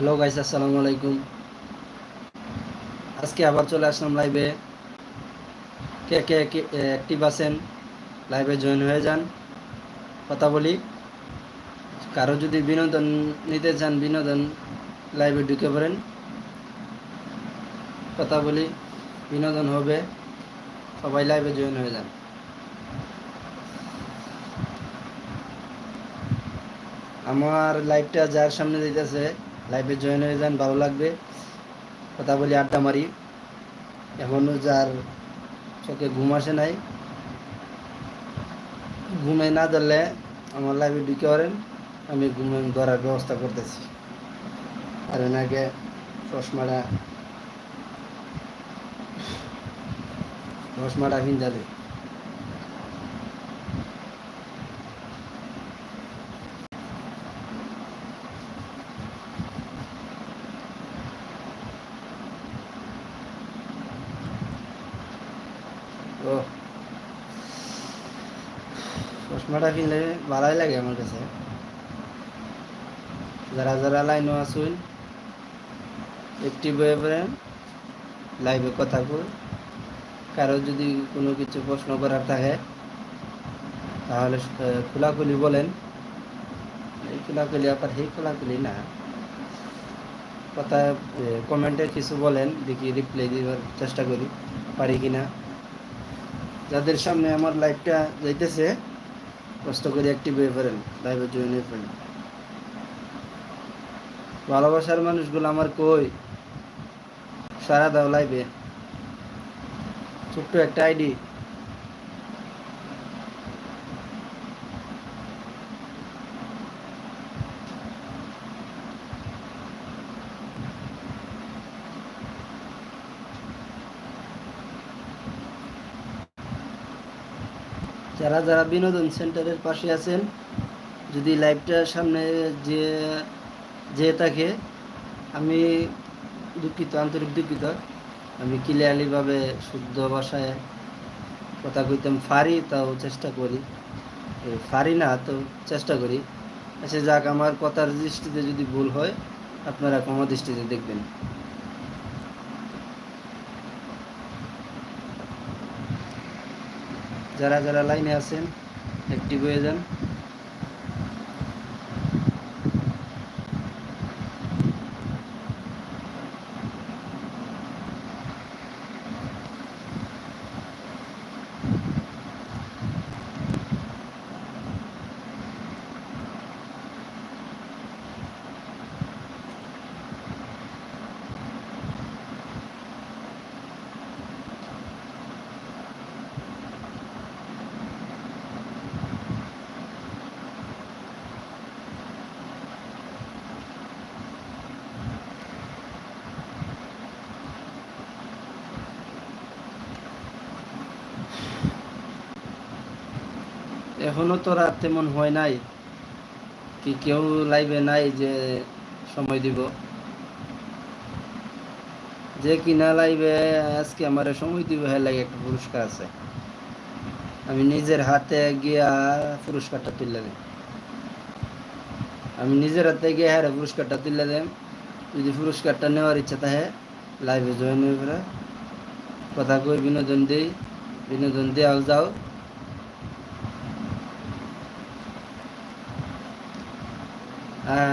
Hello guys আসসালামু আলাইকুম। আজকে আবার চলে আসলাম লাইভে কে কে অ্যাক্টিভ আছেন লাইভে জয়েন হয়ে যান। কথা বলি। কারও যদি বিনোদন নিতে চান, বিনোদন লাইভে ঢুকে পড়েন। কথা বলি, বিনোদন হবে। সবাই লাইভে জয়েন হয়ে যান। আমার লাইভটা যার সামনে দিতেছে লাইভে জয়েন হয়ে যান, ভালো লাগবে। কথা বলি আড্ডা মারি। এখনও যার চোখে ঘুম আসে নাই। ঘুমে না ধরলে আমার লাইভে ঢুকে পারেন আমি ঘুমে ধরার ব্যবস্থা করতেছি। আর এনাকে চশমাটা চশমাটা ভিন যাবে ও চশমাটা কিনলে ভালোই লাগে আমার কাছে। যারা যারা লাইনও আসুন একটি বয়ে পড়েন, লাইভে কথা কই কারও যদি কোনো কিছু প্রশ্ন করার থাকে, তাহলে খোলাখুলি বলেন। এই খোলাখুলি আবার সেই খোলাখুলি না। কথা কমেন্টে কিছু বলেন, দেখি রিপ্লাই দেওয়ার চেষ্টা করি, পারি কিনা। যাদের সামনে আমার লাইভটা যাইতেছে কষ্ট করে একটি হয়ে পড়েন লাইভে জয়েন হয়ে পড়েন। ভালোবাসার মানুষগুলো আমার কই? সারা দাও লাইভে ছোট্ট একটা আইডি। যারা যারা বিনোদন সেন্টারের পাশে আছেন, যদি লাইভটার সামনে যে যে থাকে, আমি দুঃখিত, আন্তরিক দুঃখিত। আমি ক্লিয়ারলিভাবে শুদ্ধ ভাষায় কথা কইতাম ফারি, তাও চেষ্টা করি। ফারি না, তো চেষ্টা করি। আচ্ছা যাক, আমার কথার দৃষ্টিতে যদি ভুল হয়, আপনারা ক্ষমা দৃষ্টিতে দেখবেন। যারা যারা লাইনে আছেন অ্যাক্টিভ হয়ে যান। এখনও তো রাত তেমন হয় নাই। কি কেউ লাইভে নাই যে সময় দিব। যে কিনা লাইভে আজকে আমার সময় দিব হ্যাঁ লাগে একটা পুরস্কার আছে। আমি নিজের হাতে গিয়া পুরস্কারটা তুলে দেব আমি নিজের হাতে গিয়ে হ্যাঁ পুরস্কারটা তুলে দেব যদি পুরস্কারটা নেওয়ার ইচ্ছা থাকে লাইভে জয়েন হয়ে কথা কই, বিনোদন দিই, বিনোদন দেওয়াও যাও।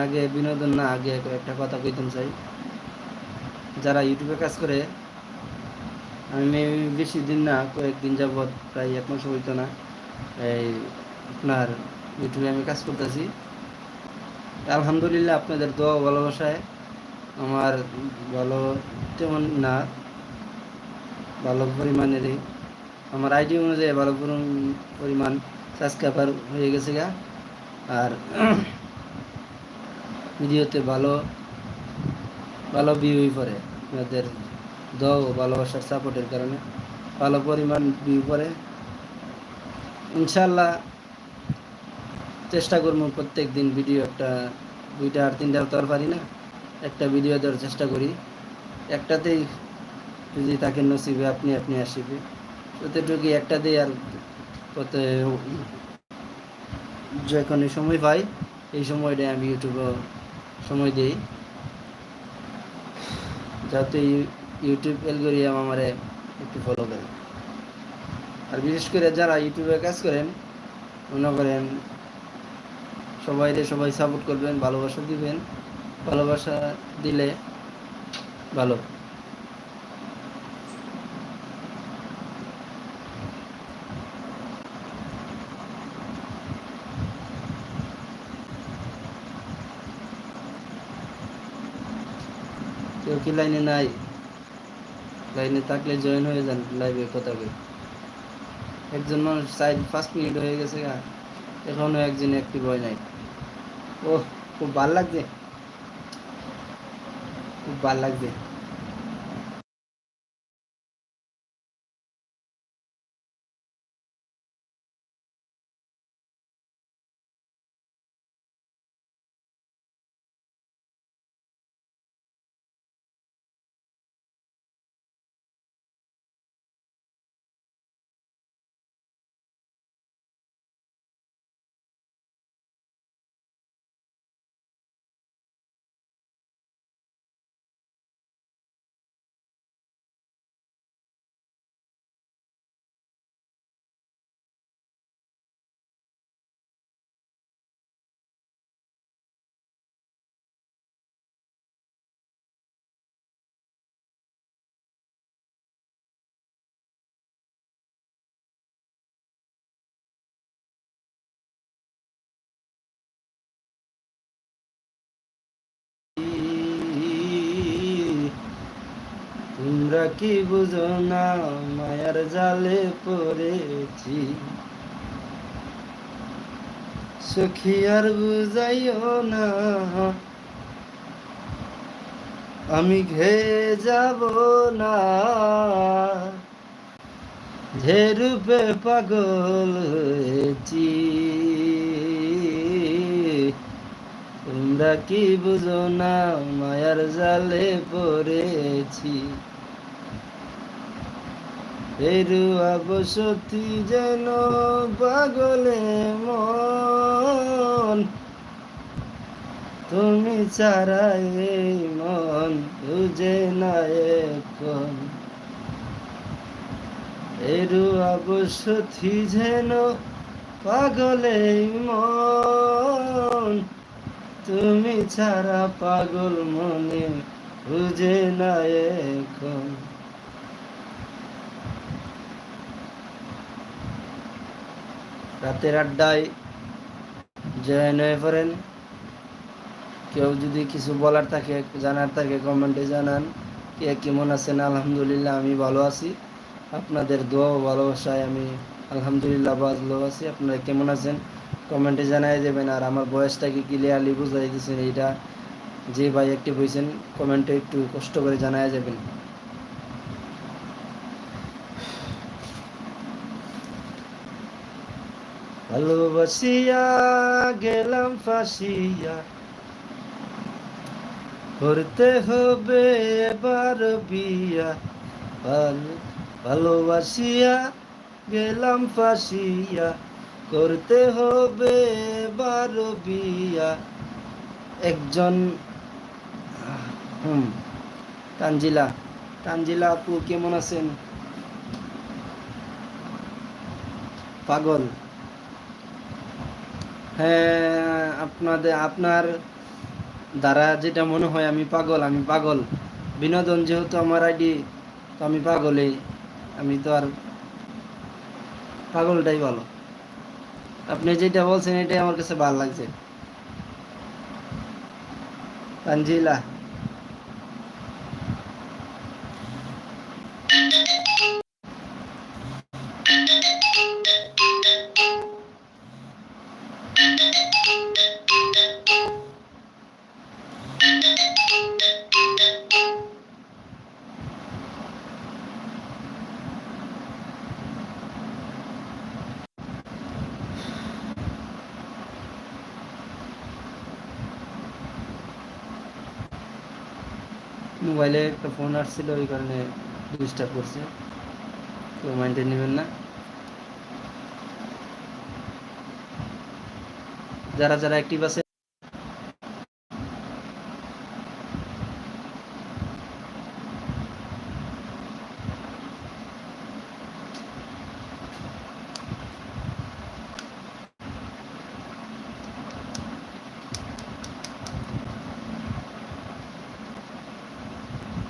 আগে বিনোদন না, আগে একটা কথা কইতাম চাই। যারা ইউটিউবে কাজ করে, আমি বেশি দিন না, কয়েকদিন যাবৎ প্রায় এক মাস হইতো না, এই আপনার ইউটিউবে আমি কাজ করতেছি। আলহামদুলিল্লাহ আপনাদের দোয়া ভালোবাসায়, আমার ভালো তেমন না, ভালো পরিমাণেরই। আমার আইডি অনুযায়ী ভালো পরিমাণ সাবস্ক্রাইবার হয়ে গেছে গা। আর ভিডিওতে ভালো ভালো ভিউই পড়ে। আপনাদের দোয়া ও ভালোবাসার সাপোর্টের কারণে ভালো পরিমাণ ভিউ পড়ে। ইনশাল্লাহ চেষ্টা করব প্রত্যেক দিন ভিডিও একটা, দুইটা আর তিনটা তো আর পারি না, একটা ভিডিও দেওয়ার চেষ্টা করি। একটাতেই যদি তাকে নসিবে আপনি আপনি আসিবে। প্রত্যেকটুকু একটাতেই আর কত যখন সময় পাই, এই সময়টা আমি ইউটিউবে সময় দিই। যাতে ইউ- ইউটিউব অ্যালগোরিয়াম আমার একটু ফলো করে। আর বিশেষ করে যারা ইউটিউবে কাজ করেন, মনে করেন সবাই সবাই সাপোর্ট করবেন, ভালোবাসা দিবেন। ভালোবাসা দিলে ভালো। কেউ কি লাইনে নাই? লাইনে থাকলে জয়েন হয়ে যান লাইভে কথা বলে। একজন মানুষ সাইড পাঁচ মিনিট হয়ে গেছে গা, এখনও একজন অ্যাক্টিভ হয় নাই। ও খুব ভালো লাগছে। খুব ভালো লাগছে। তোমরা কি বুঝো না, মায়ার জালে পড়েছি। সখী আর বুঝাইও না, আমি ঘে যাব না। যে পাগল হয়েছি, তোমরা কি বুঝো না, মায়ার জালে পড়েছি। এরুয়া বসতি যেন পাগলে মন। তুমি এই মন বুঝে না এখন। এরুয়া বসতি যেন পাগলে মন। তুমি ছাড়া পাগল মনে বুঝে না এখন। রাতের আড্ডায় জয়েন হয়ে পড়েন। কেউ যদি কিছু বলার থাকে, জানার থাকে, কমেন্টে জানান। কে কেমন আছেন? আলহামদুলিল্লাহ, আমি ভালো আছি। আপনাদের দোয়া ও ভালোবাসায় আমি আলহামদুলিল্লাহ ভালো আছি। আপনারা কেমন আছেন? কমেন্টে জানাই দেবেন। আর আমার বয়সটাকে ক্লিয়ারলি বুঝাই দিয়েছেন এইটা যে ভাই একটি হয়েছেন কমেন্টে একটু কষ্ট করে জানাই যাবেন ভালোবাসিয়া গেলাম ফাঁসিয়া করতে হবে এবার বিয়া ভালো ভালোবাসিয়া গেলাম ফাঁসিয়া করতে হবে এবার বিয়া একজন হুম, তানজিলা তানজিলা আপু কেমন আছেন? পাগল। হ্যাঁ আপনাদের, আপনার দ্বারা যেটা মনে হয় আমি পাগল আমি পাগল। বিনোদন যেহেতু আমার আইডি তো আমি পাগলই। আমি তো আর পাগলটাই ভালো। আপনি যেটা বলছেন এটাই আমার কাছে ভালো লাগছে। তানজিলা। মোবাইলে একটা ফোন আসছিল, ওই কারণে ডিস্টার্ব করছে। কেউ মাইন্ডে নেবেন না। যারা যারা অ্যাক্টিভ আছে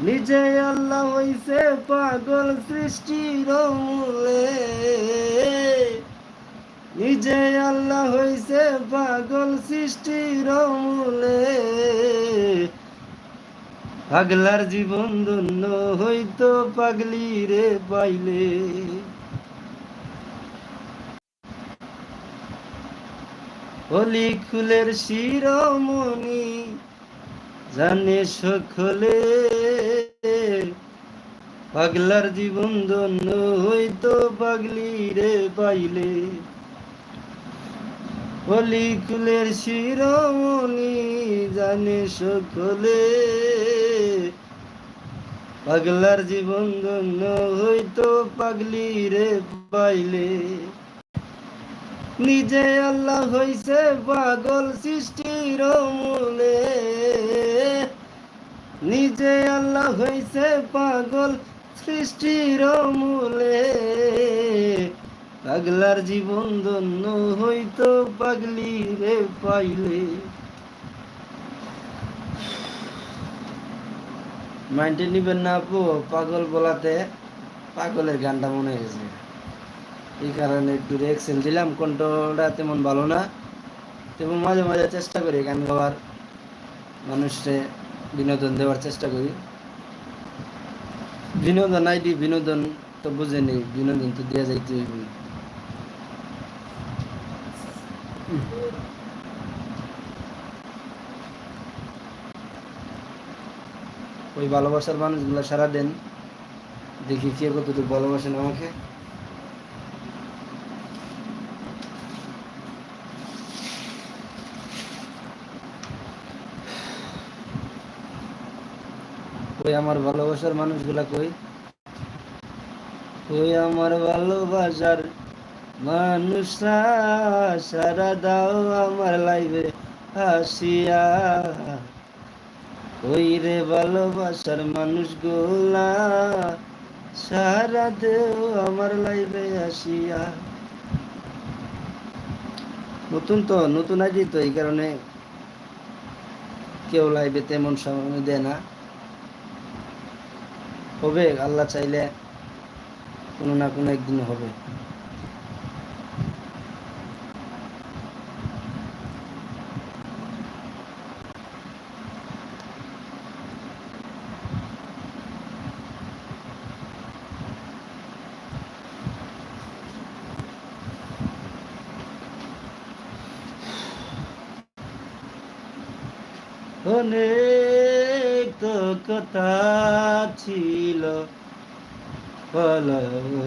নিজে আল্লাহ হইছে পাগল সৃষ্টির মূলে। নিজে আল্লাহ হইছে পাগল সৃষ্টির মূলে। পাগলার জীবন ধন্য হইতো পাগলি রে পাইলে। হলি খুলের শিরোমণি জানে সকলে, পাগলার জীবন ধন্য হইতো পাগলি রে পাইলে। হলি কুলের শিরোমণি জানে সকলে, পাগলার জীবন ধন্য হইতো পাগলি রে পাইলে। নিজে আল্লাহ হইছে পাগল সৃষ্টির মূলে। নিজে আল্লাহ হইছে পাগল সৃষ্টির মূলে। পাগলার জীবন ধন্য হইতো পাগলি রে পাইলে। মাইন্ডে নিবেন না আপু, পাগল বলাতে পাগলের গানটা মনে হয়েছে। এই কারণে একটু রিয়াকশন দিলাম কণ্ঠটা তেমন ভালো না। তেমন মাঝে মাঝে চেষ্টা করি, গান গাওয়ার মানুষকে বিনোদন দেওয়ার চেষ্টা করি। বিনোদন আইডি বিনোদন তো বুঝে নেই, বিনোদন তো দেওয়া যাইতে ওই ভালোবাসার মানুষগুলো সারা দেন, দেখি কে কতটুকু ভালোবাসেন আমাকে। কই আমার ভালোবাসার মানুষগুলা কই? কই আমার ভালোবাসার মানুষরা সারা দাও আমার লাইভে হাসিয়া ওই রে ভালোবাসার মানুষগুলা সারা দেও আমার লাইভে আসিয়া। নতুন তো, নতুন আইডি তো এই কারণে কেউ লাইভে তেমন সময় দেয় না। হবে আল্লাহ চাইলে কোনো না কোনো একদিন হবে। অনেক কথা ছিল। ফল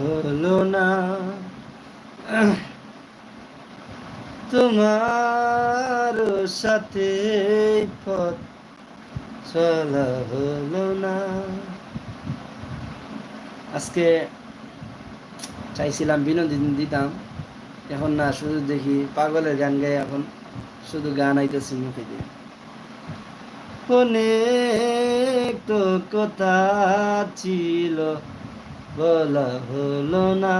হলো না। তোমার সাথে পথ চলা হলো না। আজকে চাইছিলাম বিনোদন দিতাম। এখন না, শুধু দেখি পাগলের গান গাই, এখন শুধু গান আইতেছি মুখে দিয়ে। অনেক তো কথা ছিল, বলা হলো না।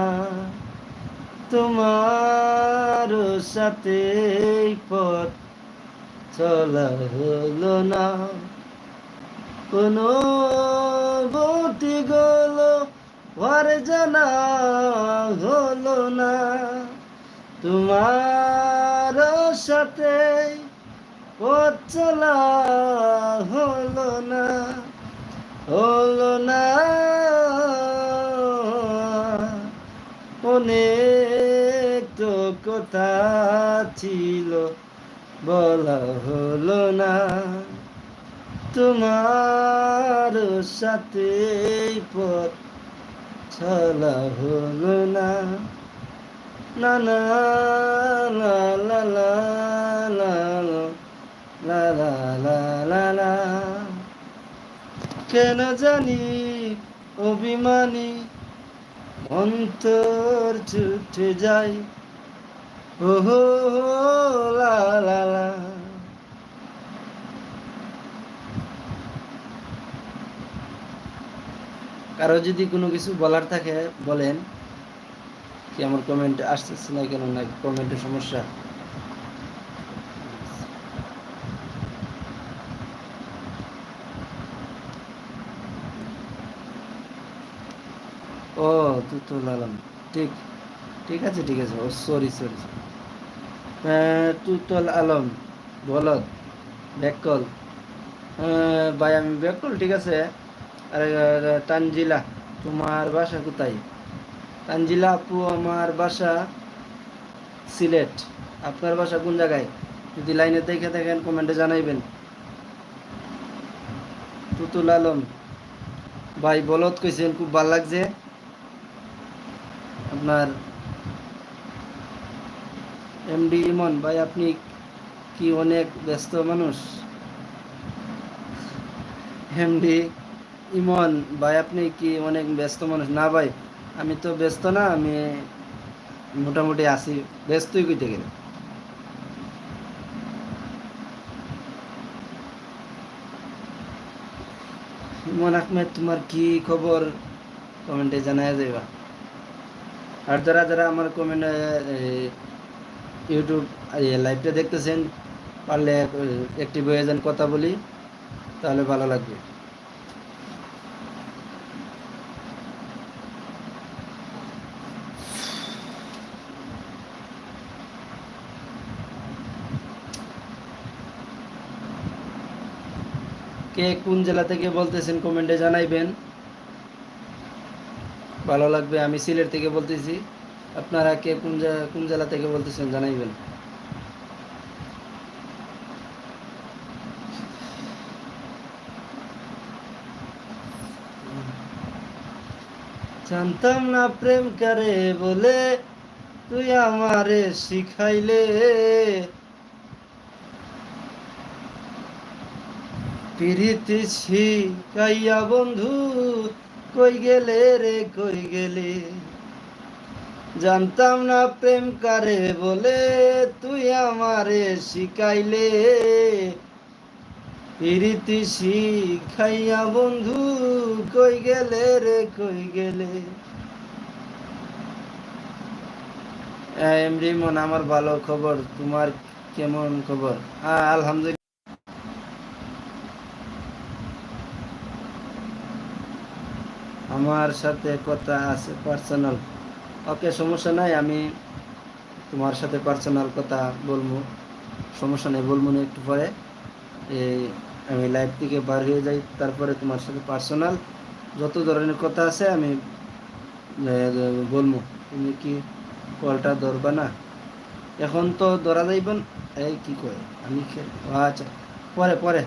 তোমার সাথে পথ চলা হলো না। কোনো গতি গলো আর জানা হলো না। তোমার সাথে পথ চলা হলো না হলো না। অনেক তো কথা ছিল, বলা হলো না। তোমার সাথে পথ চলা হলো না। না না লা লা লা লা। লা লা লা লা লা। কেন জানি অভিমানী অন্তর ছুটে যায়। ওহো, লা লা লা। কারও যদি কোনো কিছু বলার থাকে, বলেন। কি আমার কমেন্ট আসতেছে না কেন? না কমেন্টের সমস্যা? ও তুতুল আলম ঠিক ঠিক আছে ঠিক আছে। ও সরি সরি তুতল আলম বলদ ব্যাকল ভাই, আমি ব্যাকল ঠিক আছে? আর তানজিলা, তোমার বাসা কোথায়? তানজিলা আপু, আমার বাসা সিলেট। আপনার বাসা কোন জায়গায়? যদি লাইনে দেখে থাকেন কমেন্টে জানাইবেন। তুতুল আলম ভাই, বলদ কইছেন, খুব ভালো লাগছে। আপনার এমডি ইমন, ভাই আপনি কি অনেক ব্যস্ত মানুষ? এমডি ইমন, ভাই আপনি কি অনেক ব্যস্ত মানুষ? না, ভাই, আমি তো ব্যস্ত না, আমি মোটামুটি আছি, ব্যস্তই কইতে গেলে। ইমন আহমেদ, তোমার কি খবর? কমেন্টে জানায় যাইবা। আর যারা যারা আমার কমেন্ট ইউটিউব লাইভটা দেখতেছেন, পারলে একটি হয়ে যান, কথা বলি, তাহলে ভালো লাগবে। কে কোন জেলা থেকে বলতেছেন কমেন্টে জানাইবেন। ভালো লাগবে। আমি সিলেট থেকে বলতেছি, আপনারা কে কোন কোন জেলা থেকে বলতেছেন জানাইবেন। জানতাম না প্রেম করে বলে, তুই আমারে শিখাইলে। প্রীতি শিখাইয়া বন্ধু কই গেলে রে, কই গেলে? জানতাম না প্রেম কারে বলে, তুই আমারে শিখাইলে প্রীতি শিখাইয়া বন্ধু, কই গেলে রে, কই গেলে? এমরি মন, আমার ভালো খবর, তোমার কেমন খবর? আলহামদুলিল্লাহ। আমার সাথে কথা আছে পার্সোনাল ওকে সমস্যা নাই, আমি তোমার সাথে পার্সোনাল কথা বলব। সমস্যা নেই, বলব না একটু পরে। এই, আমি লাইভ থেকে বার হয়ে যাই, তারপরে তোমার সাথে পার্সোনাল যত ধরনের কথা আছে, আমি বলব। তুমি কি কলটা ধরবা না? এখন তো ধরা যাইবেন এই কি কয়? আমি আচ্ছা পরে পরে।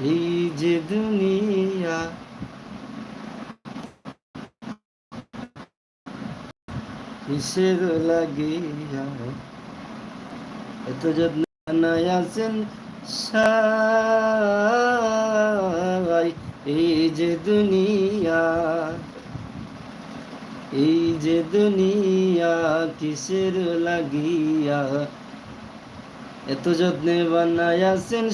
এই যে দুনিয়া। কিসের লাগিয়া? এত যত্ন আছেন সাই। এই যে দুনিয়া। এই যে দুনিয়া, কিসের লাগিয়া? এত যত্নে বানায়াছেন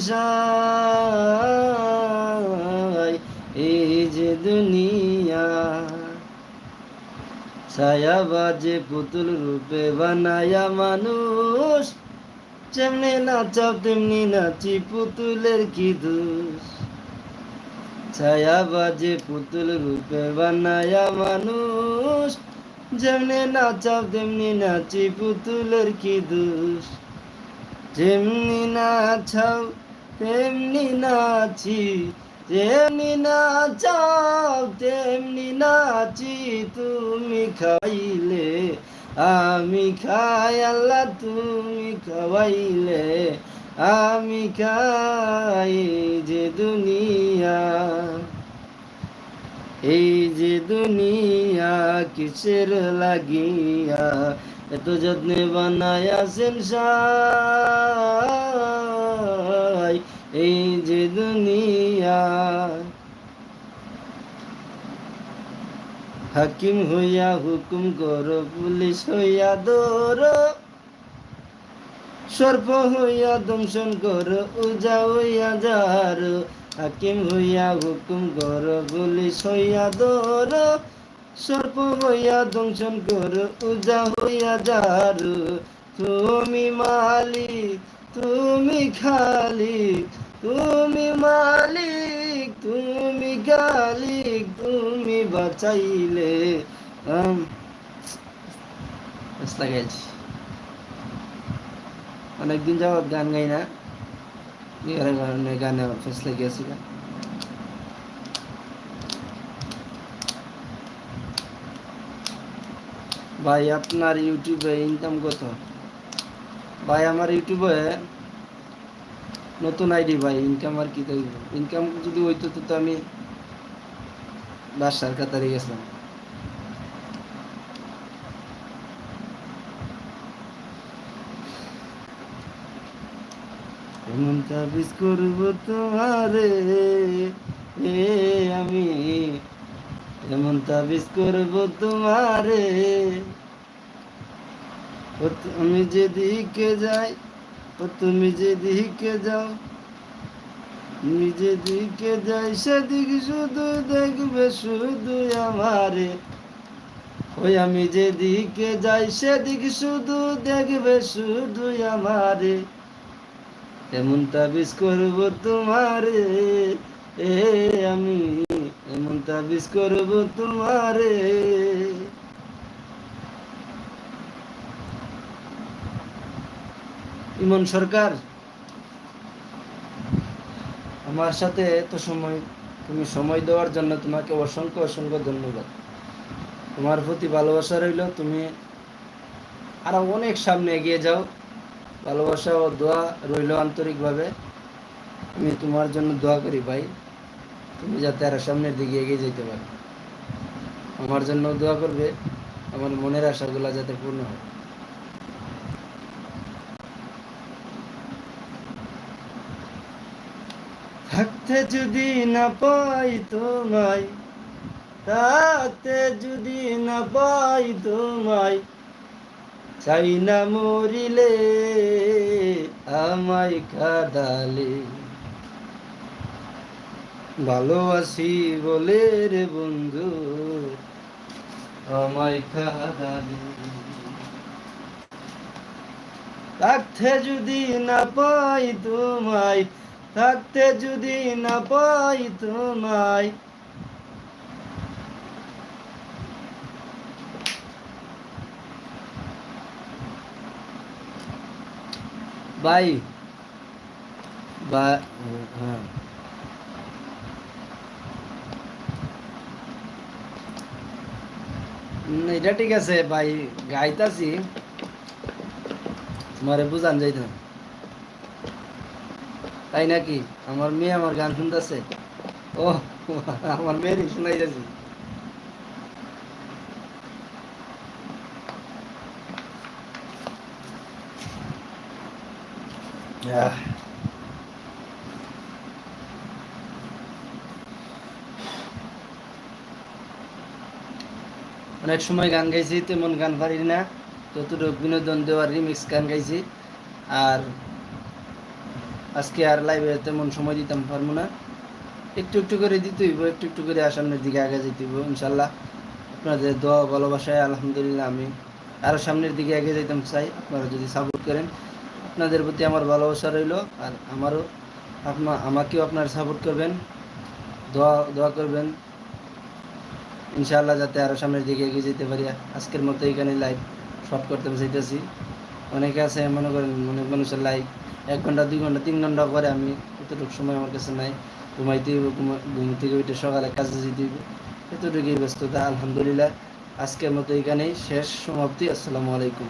এই যে দুনিয়া। ছায়া বাজে, পুতুল রূপে বানায়া মানুষ। যেমনি নাচাও, তেমনি নাচি, পুতুলের কি দোষ? ছায়া বাজে, পুতুল রূপে বানায়া মানুষ। যেমনি নাচাও, তেমনি নাচি, পুতুলের কি দোষ? যেমনি নাচাও, তেমনি নাচি, যেমনি নাচাও, তেমনি নাচি তুমি খাইলে, আমি খাই আল্লাহ তুমি খাওয়াইলে, আমি খাই যে দুনিয়া। এই যে দুনিয়া কিসের লাগিয়া এত যত্নে বানায়াছেন সাই, এই যে দুনিয়া। হাকিম হইয়া হুকুম কর, পুলিশ হইয়া দৌড় সর্প হইয়া দংশন কর, উজা হইয়া যার হাকিম হইয়া হুকুম কর, পুলিশ হইয়া দৌড় সর্প হইয়া দংশন কর, উজা হইয়া যার। তুমি মালিক, তুমি খালিক, তুমি মালিক, তুমি গালিক, তুমি বাঁচাইলে। অনেকদিন যাবৎ গান গাই না। গানে ফেসলে গিয়েছিলাম ভাই, আপনার ইউটিউবে ইনকাম কত? ভাই, আমার ইউটিউবে নতুন আইডি, ভাই ইনকাম আর কি ইনকাম যদি হইতো, তো আমি বাসার কাতারে গেছিলাম। এমন তাবিজ করব তোমারে, এ, আমি। এমন তাবিজ করব তোমারে ও তুমি যেদিকে যাই, ও তুমি যেদিকে যাও। তুমি যেদিকে যাই, সেদিক শুধু দেখবে, শুধু আমারে। ওই আমি যেদিকে যাই, সেদিক শুধু দেখবে শুধু আমারে। এমন তাবিজ করব তোমারে, এ আমি এমন তাবিজ করব তোমারে। ইমন সরকার, আমার সাথে এত সময়, তুমি সময় দেওয়ার জন্য তোমাকে অসংখ্য অসংখ্য ধন্যবাদ। তোমার প্রতি ভালোবাসা রইল, তুমি আরও অনেক সামনে এগিয়ে যাও। ভালোবাসা ও দোয়া রইল আন্তরিকভাবে। আমি তোমার জন্য দোয়া করি ভাই, তুমি যাতে আরও সামনের দিকে এগিয়ে যেতে পারো। আমার জন্য দোয়া করবে, আমার মনের আশাগুলো যাতে পূর্ণ হয়। থাকতে যদি না পাই তোমায় থাকতে যদি না পাই তোমায়, চাই না মরিলে আমায় কাদালে। ভালোবাসি বলে রে বন্ধু, আমায় কাদালে। থাকতে যদি না পাই তোমায় থাকতে যদি না পাই তোমায়। বাই বা হ্যাঁ। উম, এটা ঠিক আছে ভাই গাইতাছি। তোমারে বুঝান যাইত তাই নাকি? আমার মেয়ে আমার গান শুনতেছে। ও আমার মেয়েরই শোনাই যাচ্ছে। অনেক সময় গান গাইছি, তেমন গান পারি না। ততটুকু বিনোদন দেওয়ার রিমিক্স গান গাইছি। আর আজকে আর লাইভে তেমন সময় দিতাম পারব না। একটু একটু করে দিতে হইব, একটু একটু করে সামনের দিকে আগে যেতে হইব, ইনশাল্লাহ। আপনাদের দোয়া, ভালোবাসায় আলহামদুলিল্লাহ আমি আরও সামনের দিকে আগে যেতাম চাই। আপনারা যদি সাপোর্ট করেন, আপনাদের প্রতি আমার ভালোবাসা রইল আর আমারও আপনা, আমাকেও আপনারা সাপোর্ট করবেন। দোয়া দোয়া করবেন। ইনশাআল্লাহ যাতে আরও সামনের দিকে এগিয়ে যেতে পারি। আজকের মতো এখানে লাইভ শর্ট করতে চাইতেছি। অনেকে আছে, মনে করেন, মনে মানুষের লাইক এক ঘণ্টা, দুই ঘণ্টা, তিন ঘণ্টা পরে আমি এতটুকু সময় আমার কাছে নাই। ঘুমাইতে হইব ঘুম থেকে উঠে সকালে কাজে যেতে হইব। এতটুকুই ব্যস্ততা, আলহামদুলিল্লাহ। আজকের মতো এখানেই শেষ, সমাপ্তি। আসসালামু আলাইকুম।